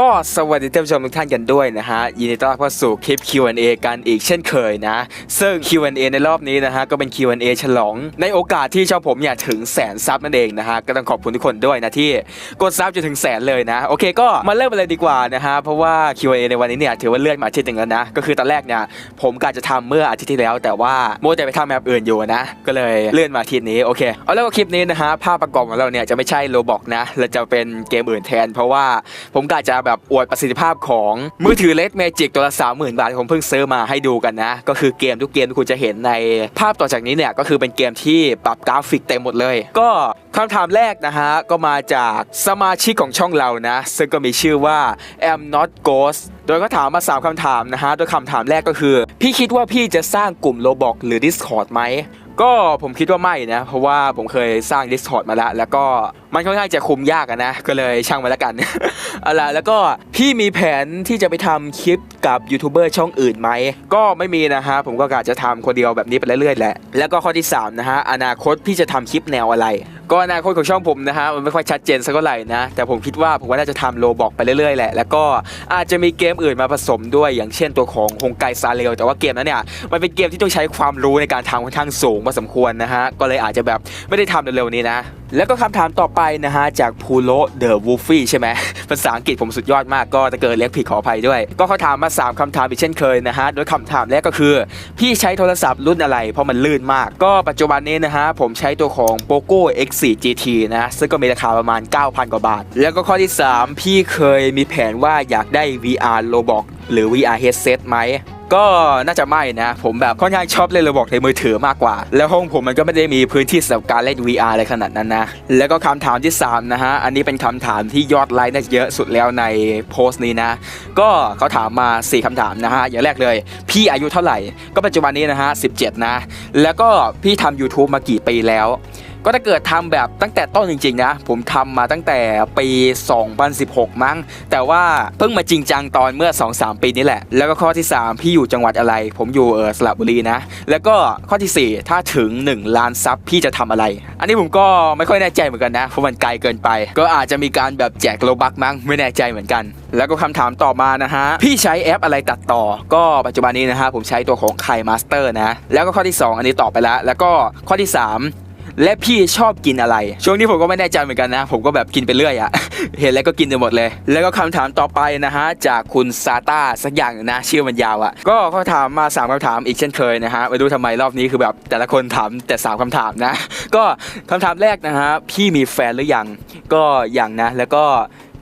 ก็สวัสดีท่านผู้ชมทุกท่านกันด้วยนะฮะยินดีต้อนรับเข้าสู่คลิป Q&A กันอีกเช่นเคยนะ ซึ่ง Q&A ในรอบนี้นะฮะก็เป็น Q&A ฉลองในโอกาสที่ช่องผมเนี่ยถึงแสนซับนั่นเองนะฮะก็ต้องขอบคุณทุกคนด้วยนะที่กดซับจนถึงแสนเลยนะโอเคก็มาเริ่มเลยดีกว่านะฮะเพราะว่า Q&A ในวันนี้เนี่ยถือว่าเลื่อนมาอาทิตย์หนึ่งแล้วนะก็คือตอนแรกเนี่ยผมกะจะทำเมื่ออาทิตย์ที่แล้ว แต่ว่าโมวแต่ไปทำแมปอื่นอยู่นะ ก็เลยเลื่อนมาอาทิตย์นี้โอเคเอาแล้วก็คลิปนี้นะฮะภาพประกอบของเราเนี่ยจะไม่ใช่โลบอกนะเราจะเป็นเกมอื่นแทน เพราะว่าผมกะจะแบบอวดประสิทธิภาพของมือถือเล็กเมจิกตัวละสามหมื่นบาทผมเพิ่งซื้อมาให้ดูกันนะ ก็คือเกมทุกเกมที่คุณจะเห็นในภาพต่อจากนี้เนี่ยก็คือเป็นเกมที่ปรับกราฟิกเต็มหมดเลย ก็คำถามแรกนะฮะ ก็มาจากสมาชิกของช่องเรานะ ซึ่งก็มีชื่อว่า am not ghost โดยเขาถามมา 3คำถามนะฮะ โดยคำถามแรกก็คือ พี่คิดว่าพี่จะสร้างกลุ่ม Roblox หรือ Discord ไหมก็ผมคิดว่าไม่นะ เพราะว่าผมเคยสร้าง Discord มาแล้ว แล้วก็ มันค่อนข้างจะคุมยากอะนะ ก็เลยช่างมาแล้วกันเอาล่ะแล้วก็พี่มีแผนที่จะไปทำคลิปกับยูทูบเบอร์ช่องอื่นไหม ก็ไม่มีนะฮะ ผมก็กะจะทำคนเดียวแบบนี้ไปเรื่อยๆแหละ แล้วก็ข้อที่สามนะฮะ อนาคตพี่จะทำคลิปแนวอะไร ก็อนาคตของช่องผมนะฮะ มันไม่ค่อยชัดเจนสักเท่าไหร่นะ แต่ผมคิดว่าผมว่าน่าจะทำโลบอกไปเรื่อยๆแหละ แล้วก็อาจจะมีเกมอื่นมาผสมด้วย อย่างเช่นตัวของฮงไกซาเรลแต่ว่าเกมนั้นเนี่ย มันเป็นเกมที่ต้องใช้ความรู้ในการทำค่อนข้างสูงพอสมควรนะฮะ ก็เลยอาจจะแบบไม่ได้ทำเร็วๆนี้นะ แล้วก็คำถามต่อไปนะฮะจากพูโลเดอะวูฟี่ใช่ไหมภาษาอังกฤษผมสุดยอดมากก็จะเกิดเรียกผิดขออภัยด้วย ก็เขาถามมา 3คำถามอีกเช่นเคยนะฮะ โดยคำถามแรกก็คือ พี่ใช้โทรศัพท์รุ่นอะไร เพราะมันลื่นมาก ก็ปัจจุบันนี้นะฮะ ผมใช้ตัวของ POCO X4 GT นะ ซึ่งก็มีราคาประมาณ 9,000 กว่าบาท แล้วก็ข้อที่ 3 พี่เคยมีแผนว่าอยากได้ VR Roblox หรือ VR headset ไหม ก็น่าจะไม่นะ ผมแบบค่อนข้างชอบเล่นระบอกในมือถือมากกว่า แล้วห้องผมมันก็ไม่ได้มีพื้นที่สำหรับการเล่น VR อะไรขนาดนั้นนะ แล้วก็คำถามที่ 3 นะฮะ อันนี้เป็นคำถามที่ยอดไลค์น่าจะเยอะสุดแล้วในโพสต์นี้นะ ก็เขาถามมา 4คำถามนะฮะ อย่างแรกเลย พี่อายุเท่าไหร่ ก็ปัจจุบันนี้นะฮะ 17 นะ แล้วก็พี่ทำ YouTube มากี่ปีแล้ว ก็ถ้าเกิดทำแบบตั้งแต่ต้นจริงๆนะ ผมทำมาตั้งแต่ปี 2016 มั้ง แต่ว่าเพิ่งมาจริงจังตอนเมื่อ 2-3 ปีนี้แหละ แล้วก็ข้อที่ 3 พี่อยู่จังหวัดอะไร ผมอยู่เออสระบุรีนะ แล้วก็ข้อทีสี่4 ถ้าถึง 1 ล้านซับพี่จะทำอะไร อันนี้ผมก็ไม่ค่อยแน่ใจเหมือนกันนะ เพราะมันไกลเกินไป ก็อาจจะมีการแบบแจกโลบักมั้ง ไม่แน่ใจเหมือนกัน แล้วก็คำถามต่อมานะฮะ พี่ใช้แอปอะไรตัดต่อ ก็ปัจจุบันนี้นะฮะผมใช้ตัวของไข่มาสเตอร์นะ แล้วก็ข้อที่ 2 อันนี้ตอบไปแล้ว แล้วก็ข้อที่ 3 และพี่ชอบกินอะไร ช่วงนี้ผมก็ไม่แน่ใจเหมือนกันนะ ผมก็แบบกินไปเรื่อยอะเห็นแล้วก็กินไปหมดเลย แล้วก็คำถามต่อไปนะฮะ จากคุณซาต้าสักอย่างนะ ชื่อมันยาวอะก็เขาถามมา3คำถามอีกเช่นเคยนะฮะไปดูทำไมรอบนี้คือแบบแต่ละคนถามแต่3คำถามนะ ก็คำถามแรกนะฮะพี่มีแฟนหรือยังก็อย่างนะ แล้วก็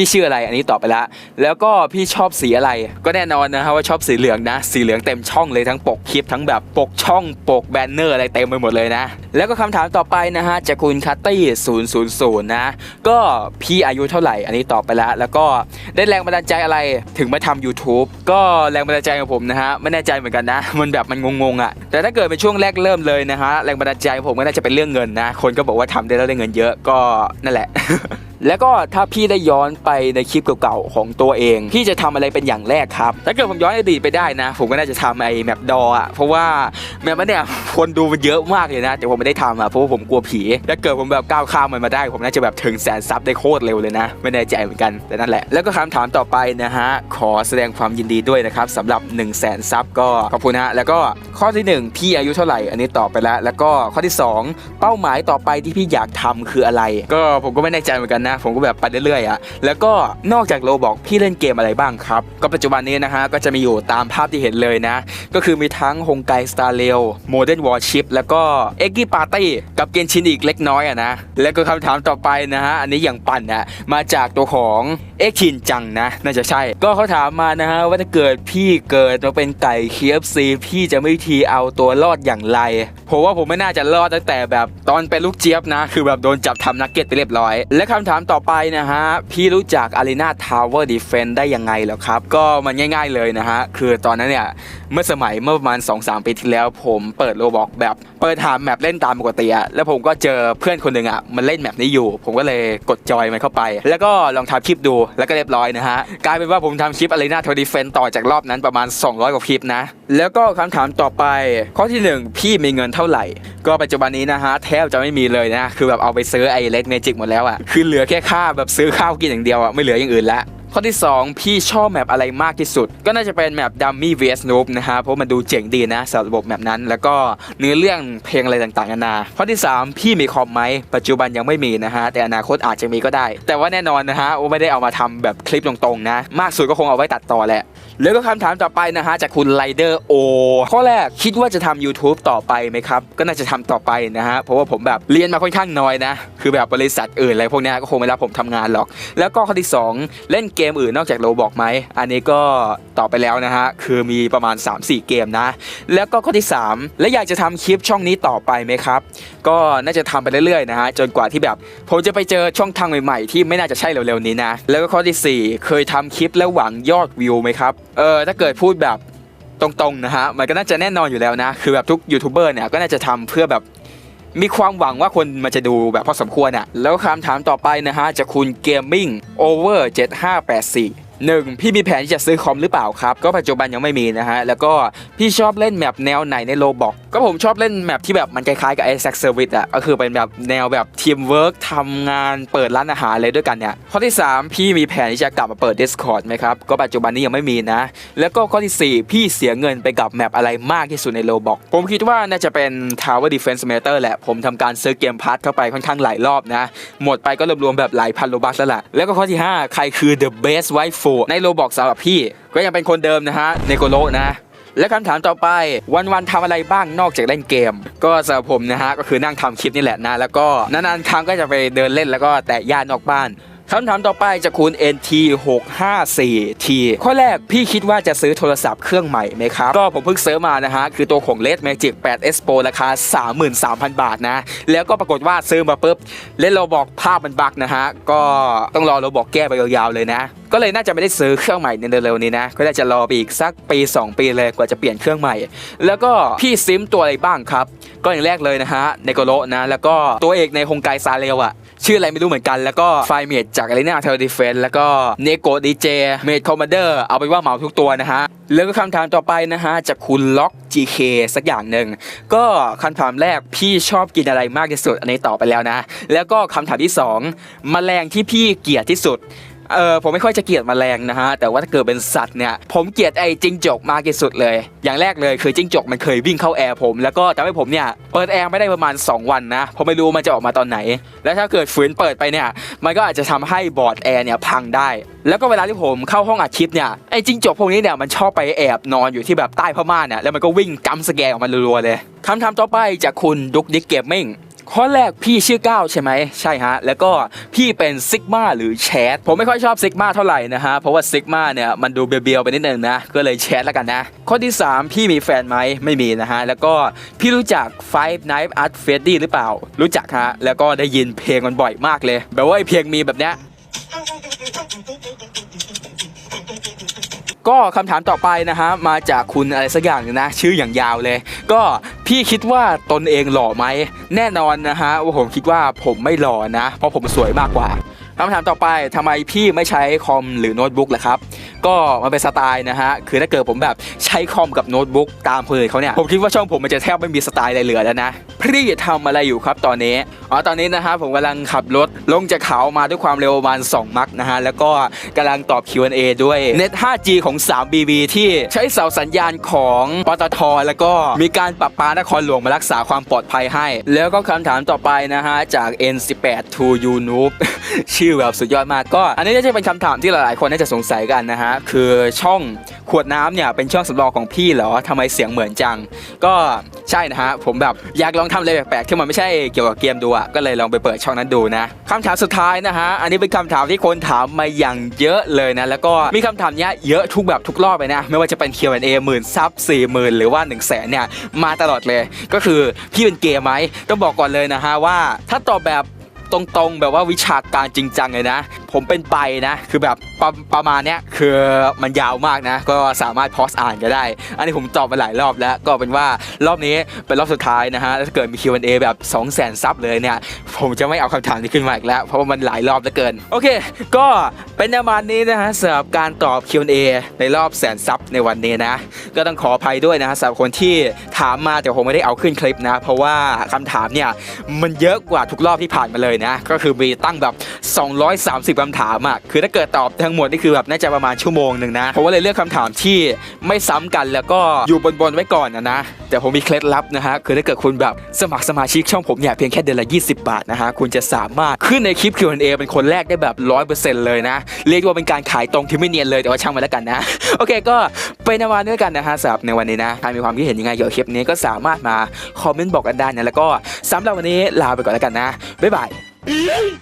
พี่ชื่ออะไรอันนี้ตอบไปแล้ว แล้วก็พี่ชอบสีอะไร ก็แน่นอนนะฮะว่าชอบสีเหลืองนะ สีเหลืองเต็มช่องเลยทั้งปกคลิปทั้งแบบปกช่องปกแบนเนอร์อะไรเต็มไปหมดเลยนะ แล้วก็คำถามต่อไปนะฮะจากคุณคัตตี้000นย์ศูนย์นะก็พี่อายุเท่าไหร่อันนี้ตอบไปแล้ว แล้วก็ได้แรงบันดาลใจอะไรถึงมาทำ YouTube ก็แรงบันดาลใจของผมนะฮะไม่แน่ใจเหมือนกันนะ มันแบบมันงงๆอะแต่ถ้าเกิดเป็นช่วงแรกเริ่มเลยนะฮะแรงบันดาลใจของผมก็น่าจะเป็นเรื่องเงินนะ คนก็บอกว่าทำได้แล้วได้เงินเยอะก็นั่นแหละ แล้วก็ถ้าพี่ได้ย้อนไปในคลิปเก่าๆของตัวเอง พี่จะทำอะไรเป็นอย่างแรกครับ ถ้าเกิดผมย้อนอดีตไปได้นะ ผมก็น่าจะทำไอ้แมปดออะเพราะว่าแมปนั้นเนี่ยคนดูมันเยอะมากเลยนะ แต่ผมไม่ได้ทำอะเพราะว่าผมกลัวผีถ้าเกิดผมแบบก้าวข้ามมันมาได้ ผมน่าจะแบบถึงแสนซับได้โคตรเร็วเลยนะ ไม่แน่ใจเหมือนกันแต่นั่นแหละ แล้วก็คำถามต่อไปนะฮะขอแสดงความยินดีด้วยนะครับสำหรับ 1 0 0 0 0แสนซับก็ขอบคุณฮะแล้วก็ข้อที่หนึ่งพี่อายุเท่าไหร่อันนี้ตอบไปแล้ว แล้วก็ข้อที่สองเป้าหมายต่อไปที่พี่อยากทำคืออะไร ก็ผมก็ไม่แน่ใจเหมือนกันนะ ผมก็แบบไปเรื่อยๆอะแล้วก็นอกจากโลบอกพี่เล่นเกมอะไรบ้างครับ ก็ปัจจุบันนี้นะฮะก็จะมีอยู่ตามภาพที่เห็นเลยนะ ก็คือมีทั้งฮงไกสตาร์เรลโมเดิร์นวอร์ชิพแล้วก็เอ็กกี้ปาร์ตี้กับเกนชินอีกเล็กน้อยอะนะแล้วก็คำถามต่อไปนะฮะอันนี้อย่างปั่นนะมาจากตัวของเอ็กชินจังนะน่าจะใช่ ก็เขาถามมานะฮะว่าถ้าเกิดพี่เกิดมาเป็นไก่ KFC พี่จะไม่วิธีเอาตัวรอดอย่างไรผมว่าผมไม่น่าจะรอดตั้งแต่แบบตอนเป็นลูกเจี๊ยบนะ คือแบบโดนจับทำนักเก็ตไปเรียบร้อย และคำถามามต่อไปนะฮะ พี่รู้จัก Arena Tower Defense ได้ยังไงเหรอครับ ก็มันง่ายๆเลยนะฮะ คือตอนนั้นเนี่ย เมื่อสมัยเมื่อประมาณ 2-3 ปีที่แล้ว ผมเปิดโลบอกแบบ เปิดหาแมปเล่นตามปกติอะแล้วผมก็เจอเพื่อนคนหนึ่งอะมันเล่นแมปนี้อยู่ ผมก็เลยกดจอยมันเข้าไป แล้วก็ลองทำคลิปดูแล้วก็เรียบร้อยนะฮะ กลายเป็นว่าผมทำคลิป Arena Tower Defense ต่อจากรอบนั้นประมาณ 200 กว่าคลิปนะ แล้วก็คำถามต่อไป ข้อที่หนึ่งพี่มีเงินเท่าไหร่ ก็ปัจจุบันนี้นะฮะแทบจะไม่มีเลยนะคือแบบเอาไปซื้อไอ้เล็กเมจิกหมดแล้วอะคือเหลือแค่ค่าแบบซื้อข้าวกินอย่างเดียวอะไม่เหลืออย่างอื่นละ ข้อที่ 2 พี่ชอบแมปอะไรมากที่สุด ก็น่าจะเป็นแมป Dummy vs Noob นะฮะเพราะมันดูเจ๋งดีนะสำหรับระบบแมปนั้น แล้วก็เนื้อเรื่องเพลงอะไรต่างๆนานาข้อที่ 3 พี่มีคอมไหมปัจจุบันยังไม่มีนะฮะแต่อนาคตอาจจะมีก็ได้ แต่ว่าแน่นอนนะฮะโอไม่ได้เอามาทำแบบคลิปตรงๆนะ มากสุดก็คงเอาไว้ตัดต่อแหละแล้วก็คำถามต่อไปนะฮะจากคุณไรเดอร์โอข้อแรกคิดว่าจะทำ YouTube ต่อไปไหมครับ ก็น่าจะทำต่อไปนะฮะเพราะว่าผมแบบเรียนมาค่อนข้างน้อยนะ คือแบบบริษัทอื่นอะไรพวกนี้ก็คงไม่รับผมทำงานหรอก แล้วก็ข้อที่ 2 เล่นเกมอื่นนอกจากโลบอกไหม อันนี้ก็ตอบไปแล้วนะฮะ คือมีประมาณ 3-4 เกมนะ แล้วก็ข้อที่ 3 และอยากจะทำคลิปช่องนี้ต่อไปไหมครับ ก็น่าจะทำไปเรื่อยๆนะฮะ จนกว่าที่แบบ ผมจะไปเจอช่องทางใหม่ๆ ที่ไม่น่าจะใช่เร็วๆนี้นะ แล้วก็ข้อทีสี่4 เคยทำคลิปแล้วหวังยอดวิวไหมครับ เออถ้าเกิดพูดแบบตรงๆนะฮะ มันก็น่าจะแน่นอนอยู่แล้วนะ คือแบบทุกยูทูบเบอร์เนี่ยก็น่าจะทำเพื่อแบบ มีความหวังว่าคนมันจะดูแบบพอสมควรอะแล้วคำถามต่อไปนะฮะจากคุณเกมมิ่งโอเวอร์7584หนึ่ งพี่มีแผนที่จะซื้อคอมหรือเปล่าครับ ก็ปัจจุบันยังไม่มีนะฮะ แล้วก็พี่ชอบเล่นแมปแนวไหนในโลบอกก็ผมชอบเล่นแมปที่แบบมันคล้ายๆกับไอ a c Service อะก็คือเป็นแบบแนวแบบทีมเวิร์กทำงานเปิดร้านอาหารอะไรด้วยกันเนี่ย ข้อที่ 3 พี่มีแผนที่จะกลับมาเปิด Discord ไหมครับ ก็ปัจจุบันนี้ยังไม่มีนะ แล้วก็ข้อทีสี่ 4 พี่เสียเงินไปกับแมปอะไรมากที่สุดในโลบอกผมคิดว่าน่าจะเป็น Tower Defense Simulator แหละผมทำการซื้อเกมพาร์ทเข้าไปค่อนข้างหลายรอบนะหมดไปก็รวมๆแบบหลายพันโลบัคแล้วล่ะแล้วก็ข้อที่ 5 ใครคือ the best ในโลบอกสำหรับพี่ ก็ยังเป็นคนเดิมนะฮะเนโกโลนะและคำถามต่อไปวันๆทำอะไรบ้างนอกจากเล่นเกม ก็สำหรับผมนะฮะก็คือนั่งทำคลิปนี่แหละนะ แล้วก็นานๆครั้งก็จะไปเดินเล่นแล้วก็แตะหญ้านอกบ้าน คำถามต่อไปจากคุณ NT 654 T ข้อแรกพี่คิดว่าจะซื้อโทรศัพท์เครื่องใหม่ไหมครับ ก็ผมเพิ่งซิร์ชมานะฮะ คือตัวของ Red Magic 8 S Pro ราคา 33,000 บาทนะ แล้วก็ปรากฏว่าซื้อมาปุ๊บเล่นเราบอกภาพมันบักนะฮะ ก็ต้องรอเราบอกแก้ไปยาวๆเลยนะก็เลยน่าจะไม่ได้ซื้อเครื่องใหม่ในเร็วๆนี้นะ ก็น่าจะรอไปอีกสักปี 2 ปีเลยกว่าจะเปลี่ยนเครื่องใหม่ แล้วก็พี่ซิมตัวอะไรบ้างครับ ก็อย่างแรกเลยนะฮะในโกโรนะแล้วก็ตัวเอกในฮงไกซาเรลอะชื่ออะไรไม่รู้เหมือนกันแล้วก็ไฟเมดจากอะไรเนี่ยเทอร์ดิเฟนแล้วก็เนโกดีเจเมดคอมมานเดอร์เอาไปว่าเหมาทุกตัวนะฮะแล้วก็คำถามต่อไปนะฮะจากคุณล็อก GK สักอย่างหนึ่งก็คำถามแรกพี่ชอบกินอะไรมากที่สุด อันนี้ตอบไปแล้วนะ แล้วก็คำถามที่สองแมลงที่พี่เกลียดที่สุด เออผมไม่ค่อยจะเกลียดแมลงนะฮะแต่ว่าถ้าเกิดเป็นสัตว์เนี่ยผมเกลียดไอ้จิ้งจกมากที่สุดเลย อย่างแรกเลยคือจิ้งจกมันเคยวิ่งเข้าแอร์ผมแล้วก็ทำให้ผมเนี่ยเปิดแอร์ไม่ได้ประมาณ 2 วันนะผมไม่รู้มันจะออกมาตอนไหน แล้วถ้าเกิดฝืนเปิดไปเนี่ยมันก็อาจจะทำให้บอร์ดแอร์เนี่ยพังได้ แล้วก็เวลาที่ผมเข้าห้องอัดคลิปเนี่ยไอ้จิ้งจกพวกนี้เนี่ยมันชอบไปแอบนอนอยู่ที่แบบใต้ผ้าม่านเนี่ยแล้วมันก็วิ่งจัมป์สแกออกมารัวๆเลยคำถามต่อไปจากคุณดุกดิกเกมมิ่ง ข้อแรกพี่ชื่อก้าวใช่ไหมใช่ฮะแล้วก็พี่เป็นซิกมาหรือแชทผมไม่ค่อยชอบซิกมาเท่าไหร่นะฮะเพราะว่าซิกมาเนี่ยมันดูเบียวๆไปนิดนึงนะก็เลยแชทแล้วกันนะ ข้อที่ 3 พี่มีแฟนไหมไม่มีนะฮะแล้วก็พี่รู้จัก Five Nights at Freddy หรือเปล่า รู้จักฮะแล้วก็ได้ยินเพลงมันบ่อยมากเลย แบบว่าไอเพลงมีแบบเนี้ยก็คำถามต่อไปนะฮะมาจากคุณอะไรสักอย่างหนึงนะ ชื่ออย่างยาวเลย ก็ พี่คิดว่าตนเองหล่อไหมแน่นอนนะฮะว่าผมคิดว่าผมไม่หล่อนะ เพราะผมสวยมากกว่าคำถามต่อไปทำไมพี่ไม่ใช้คอมหรือโน้ตบุ๊กล่ะครับ ก็มันเป็นสไตล์นะฮะ คือถ้าเกิดผมแบบใช้คอมกับโน้ตบุ๊กตามคนอื่นเขาเนี่ย ผมคิดว่าช่องผมมันจะแทบไม่มีสไตล์อะไรเหลือแล้วนะ พี่ทำอะไรอยู่ครับตอนนี้อ๋อตอนนี้นะฮะผมกำลังขับรถลงจากเขามาด้วยความเร็วประมาณ 2 มักนะฮะแล้วก็กำลังตอบ Q&A ด้วยเน็ต 5G ของ 3BB ที่ใช้เสาสัญญาณของปตท แล้วก็มีการปรับปานครหลวงมารักษาความปลอดภัยให้ แล้วก็คำถามต่อไปนะฮะจาก N18 to you noob ชื่อแบบสุดยอดมากก็ อันนี้จะเป็นคำถามที่หลายๆ คนน่าจะสงสัยกันนะฮะคือช่อง ขวดน้ำเนี่ยเป็นช่องสำรองของพี่เหรอทำไมเสียงเหมือนจัง ก็ใช่นะฮะ ผมแบบอยากลองทำอะไรแปลกๆที่มันไม่ใช่เกี่ยวกับเกมดูอะก็เลยลองไปเปิดช่องนั้นดูนะคำถามสุดท้ายนะฮะ อันนี้เป็นคำถามที่คนถามมาอย่างเยอะเลยนะ แล้วก็มีคำถามเนี้ยเยอะทุกแบบทุกรอบเลยนะ ไม่ว่าจะเป็น Q&A หมื่นซับสี่หมื่นหรือว่า1นึ่งแสนเนี่ยมาตลอดเลย ก็คือพี่เป็นเกย์ไหมต้องบอกก่อนเลยนะฮะว่า ถ้าตอบแบบ ตรงๆ แบบว่าวิชาการจริงจังเลยนะ ผมเป็นไปนะ คือแบบประประมาณเนี้ยคือมันยาวมากนะ ก็สามารถพอสอ่านก็ได้ อันนี้ผมตอบมาหลายรอบแล้วก็เป็นว่ารอบนี้เป็นรอบสุดท้ายนะฮะถ้าเกิดมี Q&A แบบ 2 0 0 0 0 0ซับเลยเนี่ย ผมจะไม่เอาคำถามนี้ขึ้นมาอีกแล้ว เพราะว่ามันหลายรอบเหลือเกิน โอเค ก็เป็นประมาณนี้นะฮะสำหรับการตอบ Q&A ในรอบแสนซับในวันนี้นะ ก็ต้องขออภัยด้วยนะฮะสำหรับคนที่ถามมาแต่ผมไม่ได้เอาขึ้นคลิปนะ เพราะว่าคำถามเนี่ยมันเยอะกว่าทุกรอบที่ผ่านมาเลยนะ ก็คือมีตั้งแบบ 230คำถามอะคือถ้าเกิดตอบทั้งหมดนี่คือแบบน่าจะประมาณชั่วโมงหนึ่งนะผมก็เลยเลือกคำถามที่ไม่ซ้ำกันแล้วก็อยู่บนๆไว้ก่อนนะนะแต่ผมมีเคล็ดลับนะฮะคือถ้าเกิดคุณแบบสมัครสมาชิกช่องผมเนี่ยเพียงแค่เดือนละ 20 บาทนะฮะคุณจะสามารถขึ้นในคลิป Q&A เป็นคนแรกได้แบบ 100%เลยนะ เรียกว่าเป็นการขายตรงที่ไม่เนียนเลยแต่ว่าช่างมันแล้วกันนะ โอเคก็ไปในวันนี้กันนะฮะสำหรับในวันนี้นะใครมีความคิดเห็นยังไงเกี่ยวกับคลิปนี้ก็สามารถมาคอมเมนต์บอกกันได้นะแล้วก็สำหรับวันนี้ลาไปก่อนแล้วกันนะบ๊ายบาย E